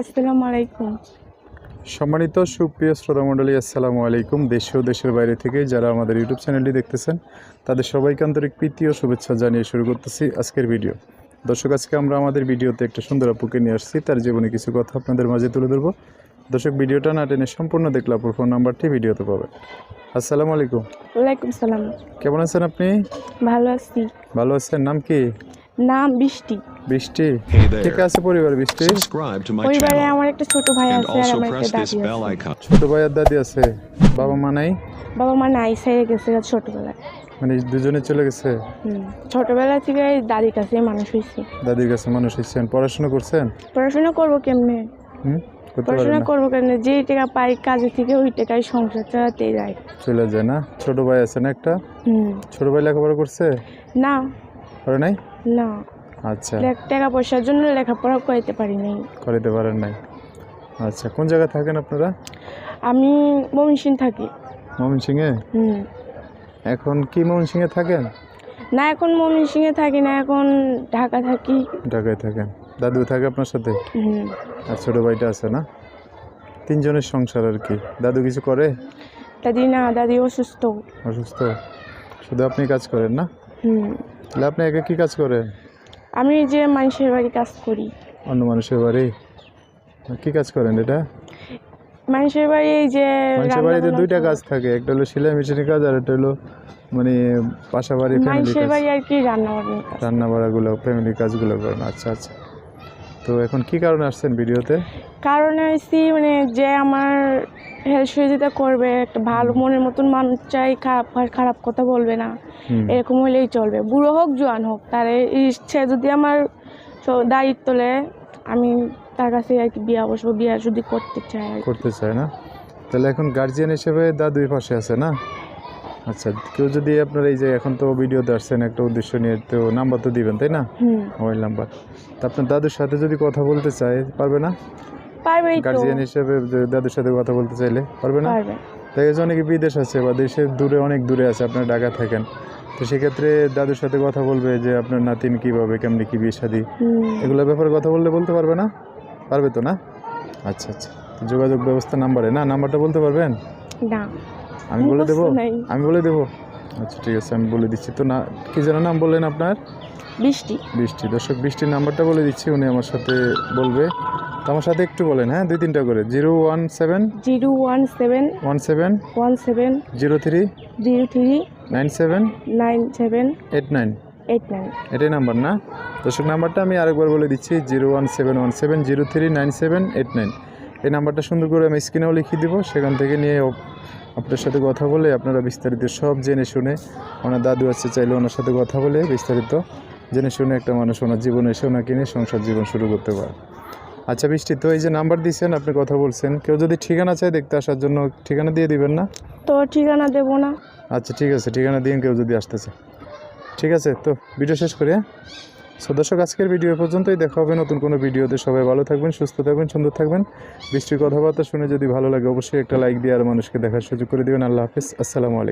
আসসালামু আলাইকুম সম্মানিত সুপ্রিয় শ্রোতা মণ্ডলী আসসালামু আলাইকুম দেশ ও দেশের বাইরে থেকে যারা আমাদের ইউটিউব চ্যানেলটি দেখতেছেন তাদের সবাইকে আন্তরিক প্রীতি ও শুভেচ্ছা জানিয়ে শুরু করতেছি আজকের ভিডিও। দর্শক আজকে আমরা আমাদের ভিডিওতে একটা সুন্দর আপুকে নিয়ে আসছি। তার জীবনে কিছু কথা আপনাদের মাঝে তুলে ধরবো। দর্শক ভিডিওটা না টেনে সম্পূর্ণ দেখলে আপুর ফোন নাম্বারটি ভিডিওতে পাবে। আসসালামু আলাইকুম ওয়ালাইকুম সালাম। কেমন আছেন আপনি? ভালো আছি। ভালো আছেন? নাম কি? নাম বৃষ্টি। বৃষ্টি? ঠিক আছে পরিবার বৃষ্টি? পরিবারে আমার একটা ছোট ভাই আছে আর আমার একটা দাদি আছে। ছোট ভাই আর দাদি আছে বাবা মা নাই? বাবা মা নাই ছেড়ে গেছে ছোটবেলায়। মানে দুজনে চলে গেছে? ছোটবেলা থেকে দাদির কাছে মানুষ হয়েছি। দাদির কাছে মানুষ হচ্ছেন পড়াশোনা করছেন? পড়াশোনা করব কেমনে? হুম পড়াশোনা করব কেমনে? যে টাকা পাই কাজে থেকে ওই টাকায় সংসার চালাতে যায় চলে যায় না? ছোট ভাই আছে না একটা? হুম। ছোট ভাই লেখাপড়া করছে? না। করে নাই? না। আচ্ছা। টাকা পয়সার জন্য লেখাপড়া করতে পারি নাই। করিতে পারেন নাই। আচ্ছা কোন জায়গায় থাকেন আপনারা? আমি মমিনসিং থাকি। ময়মনসিংহে? হুম। এখন কি ময়মনসিংহে থাকেন? না এখন মমিনসিংয়ে থাকি না এখন ঢাকা থাকি। ঢাকায় থাকেন। দাদু থাকে আপনার সাথে? হুম। আর ছোট ভাইটা আছে না? তিনজনের সংসার আর কি। দাদু কিছু করে? দাদি না দাদি অসুস্থ। অসুস্থ? শুধু আপনি কাজ করেন না? হুম। তাহলে আপনি একা কি কাজ করেন? আমি যে মানুষের বাড়ি কাজ করি। অন্য মানুষের বাড়ি? কি কাজ করেন এটা? মানুষের বাড়ি এই যে মানুষের বাড়িতে দুইটা কাজ থাকে একটা হলো সেলাই মেশিনের কাজ আর একটা হলো মানে পাশা বাড়ি ফ্যামিলি মানুষের বাড়ি আর কি রান্না রান্না বাড়াগুলো ফ্যামিলি কাজগুলো করেন আচ্ছা আচ্ছা। তো এখন কি কারণে আসছেন ভিডিওতে? কারণে হয়েছি মানে যে আমার হেল্প সহযোগিতা করবে একটা ভালো মনের মতন মানুষ চাই খারাপ খারাপ কথা বলবে না। এরকম হলেই চলবে। বুড়ো হোক জোয়ান হোক তার এই ইচ্ছে যদি আমার দায়িত্ব নেয় আমি তার কাছে আর কি বিয়া বসবো বিয়া যদি করতে চাই করতে চায় না? তাহলে এখন গার্জিয়ান হিসেবে দাদুই পাশে আছে না? আচ্ছা কেউ যদি আপনার এই যে এখন তো ভিডিওতে আসছেন একটা উদ্দেশ্য নিয়ে তো নাম্বার তো দিবেন তাই না? Mobile number. তা আপনার দাদুর সাথে যদি কথা বলতে চায় পারবে না? পারবেই তো গার্জিয়ান হিসেবে দাদুর সাথে কথা বলতে চাইলে পারবে না? পারবে। দেখা যাচ্ছে অনেকে বিদেশ আছে বা দেশের দূরে অনেক দূরে আছে আপনার ঢাকা থাকেন। তো সেক্ষেত্রে দাদুর সাথে কথা বলবে যে আপনার নাতিন কীভাবে কেমনি কী বিয়ে শাদি। এগুলোর ব্যাপারে কথা বললে বলতে পারবে না? পারবে তো না? আচ্ছা আচ্ছা। যোগাযোগ ব্যবস্থা নাম্বারে। না নাম্বারটা বলতে পারবেন? না। আমি বলে দেবো? আমি বলে দেবো? আচ্ছা ঠিক আছে আমি বলে দিচ্ছি। তো না কি যেন নাম বললেন আপনার? বৃষ্টি। বৃষ্টি। দর্শক বৃষ্টির নাম্বারটা বলে দিচ্ছি উনি আমার সাথে বলবে। তো আমার সাথে একটু বলেন হ্যাঁ? দুই তিনটা করে। Zero one seven zero one seven one seven one seven zero three zero three nine seven nine seven eight nine. Eight nine. এটাই নাম্বার না? দর্শক নাম্বারটা আমি আরেকবার বলে দিচ্ছি zero one seven one seven zero three nine seven eight nine. এই নাম্বারটা সুন্দর করে আমি স্ক্রিনেও লিখিয়ে দিব সেখান থেকে নিয়ে আপনার সাথে কথা বলে আপনারা বিস্তারিত সব জেনে শুনে ওনার দাদু আছে চাইলে ওনার সাথে কথা বলে বিস্তারিত জেনে শুনে একটা মানুষ ওনার জীবনে এসে ওনাকে নিয়ে সংসার জীবন শুরু করতে পারে। আচ্ছা বৃষ্টি তো এই যে নাম্বার দিয়েছেন আপনি কথা বলছেন। কেউ যদি ঠিকানা চায় দেখতে আসার জন্য ঠিকানা দিয়ে দিবেন না? তো ঠিকানা দেবো না। আচ্ছা ঠিক আছে ঠিকানা দিন কেউ যদি আসতেছে। ঠিক আছে তো ভিডিও শেষ করি হ্যাঁ? সো দর্শক আজকের ভিডিও পর্যন্তই। দেখা হবে নতুন কোনো ভিডিওতে। সবাই ভালো থাকবেন সুস্থ থাকবেন সুন্দর থাকবেন। বৃষ্টির কথাবার্তা শুনে যদি ভালো লাগে অবশ্যই একটা লাইক দিয়ে আর মানুষকে দেখার সুযোগ করে দেবেন। আল্লাহ হাফিজ। আসসালামু আলাইকুম।